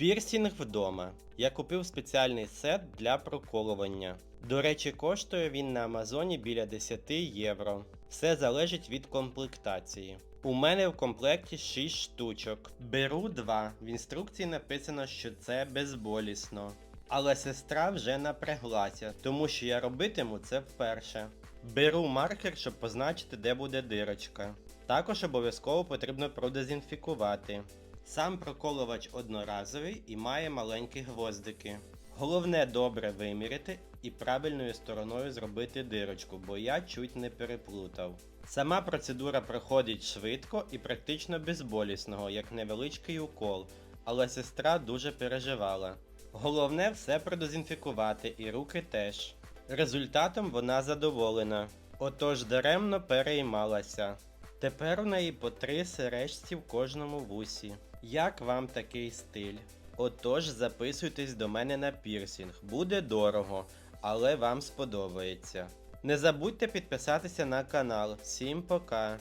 Пірсінг вдома. Я купив спеціальний сет для проколування. До речі, коштує він на Амазоні біля 10 євро. Все залежить від комплектації. У мене в комплекті 6 штучок. Беру 2. В інструкції написано, що це безболісно. Але сестра вже напряглася, тому що я робитиму це вперше. Беру маркер, щоб позначити, де буде дирочка. Також обов'язково потрібно продезінфікувати. Сам проколувач одноразовий і має маленькі гвоздики. Головне добре виміряти і правильною стороною зробити дирочку, бо я чуть не переплутав. Сама процедура проходить швидко і практично безболісного, як невеличкий укол, але сестра дуже переживала. Головне все продезінфікувати і руки теж. Результатом вона задоволена, отож даремно переймалася. Тепер у неї по три сережці в кожному вусі. Як вам такий стиль? Отож, записуйтесь до мене на пірсінг. Буде дорого, але вам сподобається. Не забудьте підписатися на канал. Всім пока!